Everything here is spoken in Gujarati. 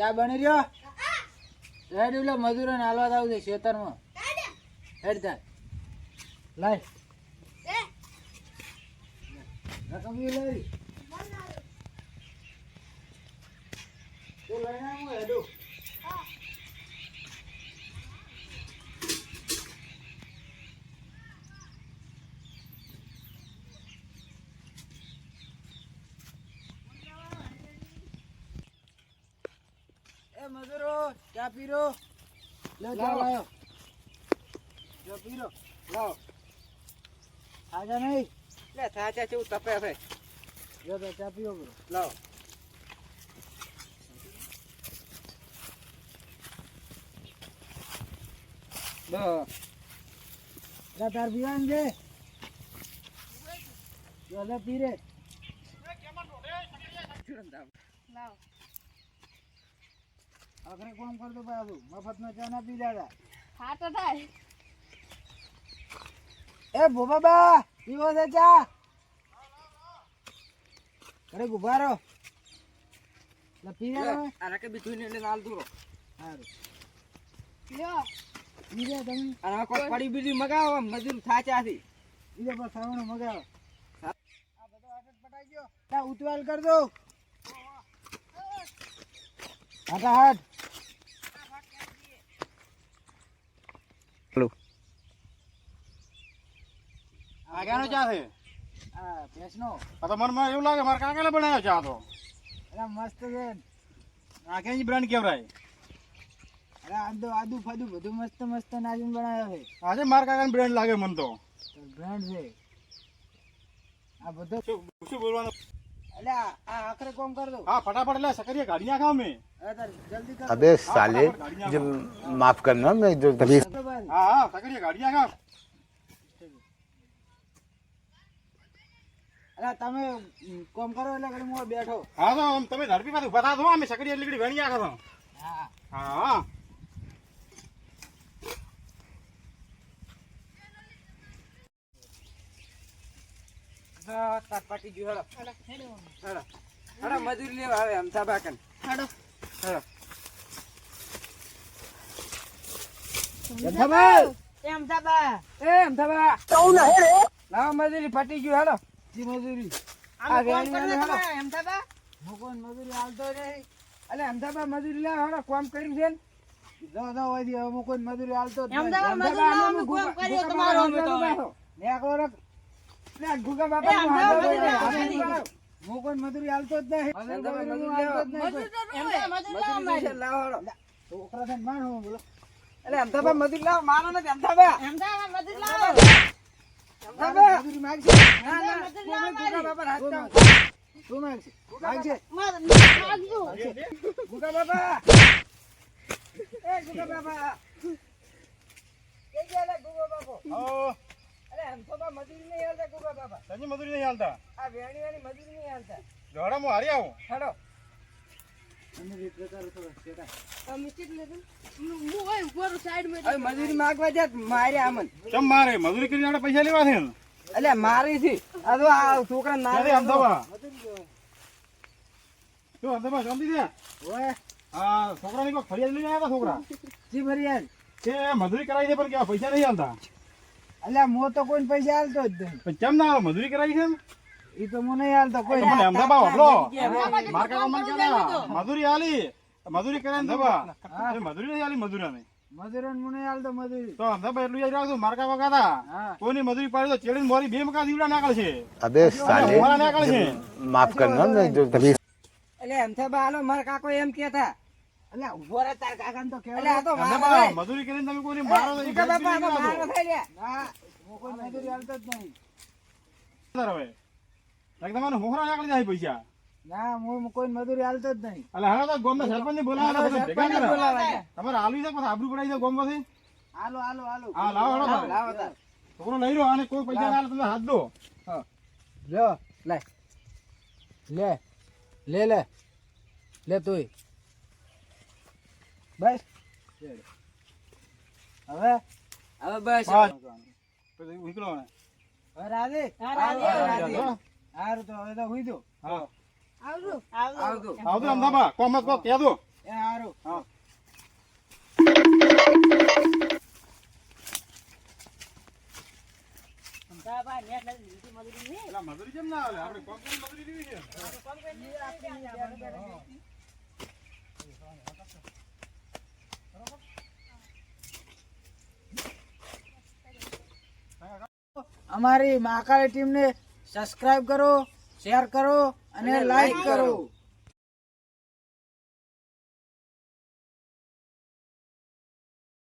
ચા બની રહ્યો? રેડ એટલે મજૂરો હાલવા આવું છે ખેતરમાં. હેડ થાય લાય. રકમ લઈ? લઈ લઈને હું હેડું. એ મજૂરો ચા પીરો. લે ચા લાયો. જો પીરો. લાવો. આજા નહીં? લે થાચા કેવું તપે છે જો તો ચા પીવો બરો. લાવો. લે. તાર પીવાનું છે? જો લે પીરે આખરે કોમ કરતો પાછું નો ચા ના પી દાદા હા તો થાય. એ ભોબાબા પીવો છે ચા? અરે ગુભારો લે પી અરે કે બીજું ને એટલે હાલ દૂરો હારું. લ્યો. પી તમે. અરે કો પડી બીજી મગાવો મજૂર થાચા થી બીજો પર સાવણો મગાવો. આ બધો આટટ પટાઈ ગયો. તા ઉતવાલ કર દો હાટા હાટ. આગાનો ચા છે આ ભેંસનો આ તો મનમાં એવું લાગે મારા કાકાને બનાવ્યો ચા તો અરે મસ્ત છે આખેની બ્રાન્ડ કેવરાય અરે આદુ આદુ ફાદુ બધું મસ્ત મસ્ત નાજીન બનાવ્યો છે આજે મારા કાકાને બ્રાન્ડ લાગે મને તો બ્રાન્ડ છે આ બધું શું શું બોલવાનું અલે આ આખરે કોમ કર દો હા ફટાફટ લે સકરીએ ગાડી નાખા અમે જલ્દી કર અબે સાલે માફ કરના મેં જો તબી હા હા સકરીએ ગાડી નાખા અરે તમે કોમ કરો એટલે ઘડી હું બેઠો. હા તો આમ તમે ધરપી પાસે ઊભા થા અમે સકડી એટલી ઘડી વેણી નાખો હા. હા. હા હા પટી ગયું હેડો. હેડો. હેડો મજૂરી લેવા આવે અમથા બાકન હાડો. હેડો. જથાભાઈ એમ થાબા એ અમથા બા લાવો મજૂરી પટી ગયું હેડો. જી મજૂરી. આ વેણી કોઈ મજૂરી હાલતો નહીં અલે મજૂરી કોમ કર્યું છે ને? જો જો હોય હવે હું કોઈ મજૂરી હાલતો મજૂર લાવો અમે કોમ કર્યો તમારો અમે તો હવે. રખ. લે, ગુગા બાપા હું થાબા હાલતો જ મજૂરી નહીં. લાવો. હું કોઈ મજૂરી હાલતો જ નહીં. અમદાવાદ મજૂરી મજૂરી હાલતો જ નહીં. મજૂર લાવો છોકરા છે ને બોલો. એટલે અમદાવાદ મજૂરી લાવો મારો નથી અમદાવાદ. અમદાવાદ મજૂરી લાવો. માગશે તું. માગશે માગશે. ગુગા બાપા એ ગુગા બાપા. કે ગયા ગુગા બાપો? હા અરે એમ તો બા મજૂરી નહીં હાલતા ગુગા બાપા. સંજી મજૂરી નહીં હાલતા? આ વેણી વેણી મજૂરી નહીં હાલતા. દોડા હું હારી આવું? હેડો. મજૂરી માંગવા આમન કેમ મારે? મજૂરી કરી પૈસા લેવા છે અલે મારી થી આ તો આ છોકરા ના ક્યારે અમદાવાદ શું અમદાવાદ શાંતિ છે ઓય. આ છોકરા ની કોઈ ફરિયાદ લઈને આવ્યા છોકરા? જી ફરિયાદ? કે મજૂરી કરાવી દે પણ કે પૈસા નહીં આલતા? અલ્યા મો તો કોઈ પૈસા આલતો જ નહીં. પણ કેમ ના આવે? મજૂરી કરાવી છે ઈ તો મને નહીં હાલતો કોઈ તો મને અમદાવાદ વાપરો અમદાવાદ માર કાકા મને કહેતા, મજૂરી હાલી મજૂરી કરે ને અમદાવાદ એ મજૂરી નહીં મજૂરન મને આલ તો મજૂરી તો હમદા ભાઈ એટલું યાદ રાખજો મારકા વગાતા. કોની મજૂરી પાડી તો ચેડીન મોરી બે મકા દીવડા નાખલ છે. છે. એટલે એમ થા બાલો માર કાકો એમ કહેતા. એટલે ઊભો મજૂરી કરીને તમે કોની મારો જ નહીં. હવે. એક તમારો જાય પૈસા. ના હું કોઈ મજૂરી હાલતો જ નહીં. એટલે તો બોલાવો છે. તમારે આલવી છે પછી આબરૂ પડાવી દે ગામમાંથી? હાલો હાલો હાલો. હા લાવો હેડો લાવો છોકરો લઈ રહ્યો અને કોઈ પૈસા ના તમે હાથ દો. લ્યો લે. લે. લે લે. લે તુંય. બસ. હવે? હવે બસ. પછી ઉકળો હવે. રાધે. રાધે. હારું તો હવે તો હુઈ દો હા. આવજો. આવજો. આવજો અમદાવાદ કોમ જ કોક એ હારું. હા. મજૂરી કેમ ના આવે? આપણે કોમ કરીને મજૂરી લેવી છે. અમારી મહાકાળી ટીમને સબસ્ક્રાઇબ કરો શેર કરો. અને લાઈક કરો.